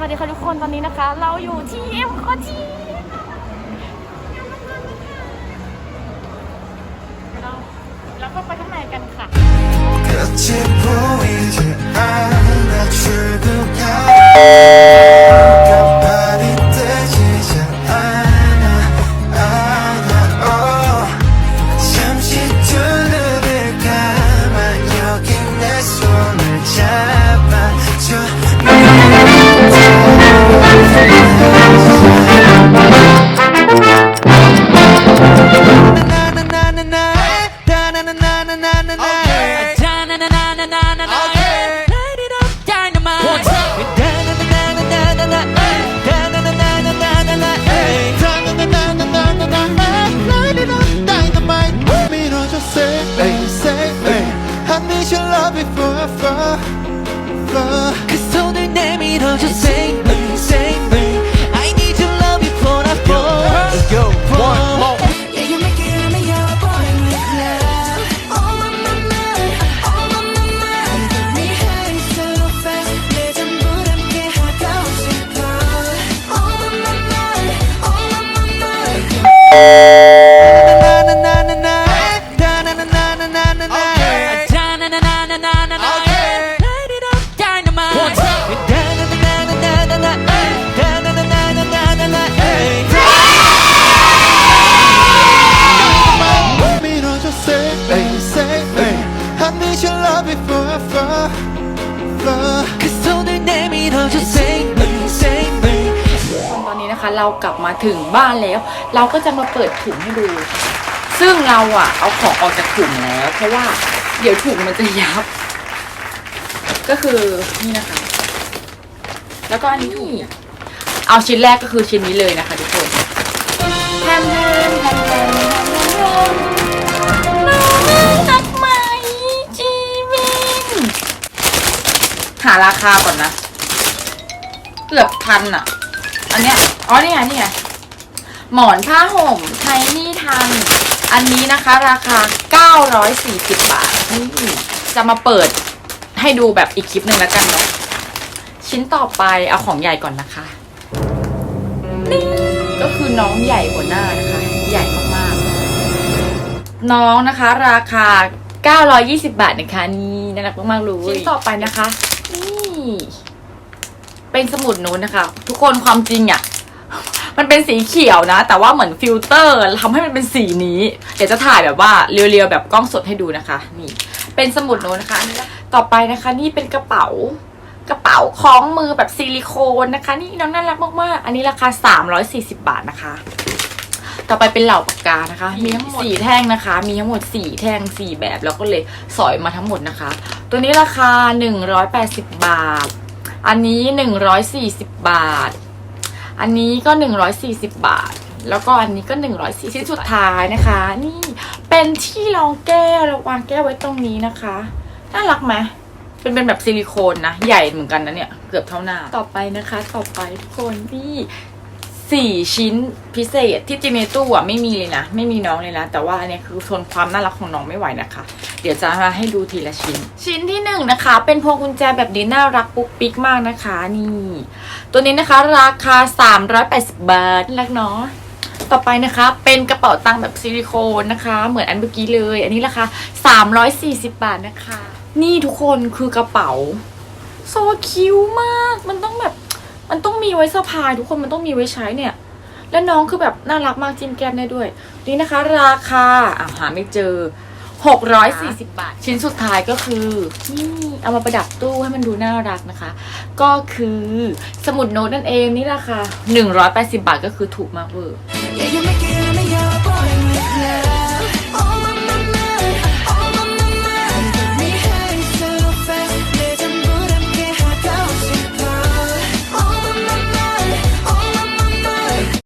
วัสดีค่ะทุกคนตอนนี้นะคะ เราอยู่ที่เอ็มคอทีเราเราก็ไปข้างในกันค่ะ Light it up, dynamite. I need your love before I fall, fall. 그 손을 내밀어줘 Save me, Okay. Light it up, dynamite. 밀어줘 save me, save me. I need your love before I fall, fall. 그 손을 내밀어줘 Save me, save me ตอนนี้นะคะเรากลับมาถึงบ้านแล้ว เราก็จะมาเปิดถุงให้ดู ซึ่งเราอะเอาของออกจากถุงแล้ว เพราะว่าเดี๋ยวถุงมันจะยับ ก็คือนี่นะคะ แล้วก็อันนี้ถุงเอาชิ้นแรกก็คือชิ้นนี้เลยนะคะทุกคนแทมแทมแทมแทมแทมแทมน้องรักไหมจีมินหาราคาก่อนนะเกือบพันอะอันเนี้ย อ๋อนี่ไงนี่ไงหมอนผ้าห่มไทนี่ทัน อันนี้นะคะราคา 940 บาทนี่จะมาเปิดให้ดูแบบอีกคลิปหนึ่งแล้วกันเนาะ ชิ้นต่อไปเอาของใหญ่ก่อนนะคะ นี่ก็คือน้องใหญ่หัวหน้านะคะ ใหญ่มากๆ น้องนะคะ ราคา 920 บาทนะคะ นี่น่ารักมากๆเลยชิ้นต่อไปนะคะ นี่ เป็นสมุดโน้ตนะคะ ทุกคนความจริงอะ่ะ มันเป็นสีเขียวนะ แต่ว่าเหมือนฟิลเตอร์ทำให้มันเป็นสีนี้ เดี๋ยวจะถ่ายแบบว่าเรียวๆแบบกล้องสดให้ดูนะคะ นี่ เป็นสมุดโน้ตนะคะอันนี้ต่อไปนะคะนี่เป็นกระเป๋ากระเป๋าคล้องมือแบบซิลิโคนนะคะ นี่น้องน่ารักมากๆ อันนี้ราคา 340 บาทนะคะ ต่อไปเป็นเหล่าปากกานะคะ มีทั้งหมดสี่แท่งนะคะ มีทั้งหมดสี่แท่งสี่แบบแล้วก็เลยสอยมาทั้งหมดนะคะ ตัวนี้ราคา 180 บาท อันนี้ 140 บาท อันนี้ก็ 140 บาท แล้วก็อันนี้ก็ 140ชิ้นสุดท้ายนะคะ นี่เป็นที่รองแก้วเราวางแก้วไว้ตรงนี้นะคะน่ารักไหมเป็นเป็นแบบซิลิโคนนะ ใหญ่เหมือนกันนะเนี่ย เกือบเท่าหน้า ต่อไปนะคะ ต่อไปทุกคนนี่ สี่ชิ้นพิเศษที่จริงในตู้อะไม่มีเลยนะ ไม่มีน้องเลยนะ แต่ว่าอันนี้คือทนความน่ารักของน้องไม่ไหวนะคะ เดี๋ยวจะมาให้ดูทีละชิ้น ชิ้นที่หนึ่งนะคะ เป็นพวงกุญแจแบบนี้น่ารักปุ๊กปิ๊กมากนะคะ นี่ ตัวนี้นะคะ ราคา 380 บาทน่ารักเนาะต่อไปนะคะเป็นกระเป๋าตังค์แบบซิลิโคนนะคะ เหมือนอันเมื่อกี้เลย อันนี้ราคา 340 บาทนะคะ นี่ทุกคนคือกระเป๋าโซคิวมากมันต้องแบบ มันต้องมีไว้สะพายทุกคนมันต้องมีไว้ใช้เนี่ย แล้วน้องคือแบบน่ารักมากจิ้มแก้มได้ด้วย นี่นะคะ ราคาอ่าหาไม่เจอ 640 บาท ชิ้นสุดท้ายก็คือนี่เอามาประดับตู้ให้มันดูน่ารักนะคะ ก็คือสมุดโน้ตนั่นเองนี่ราคา180 บาทก็คือถูกมากเวอร์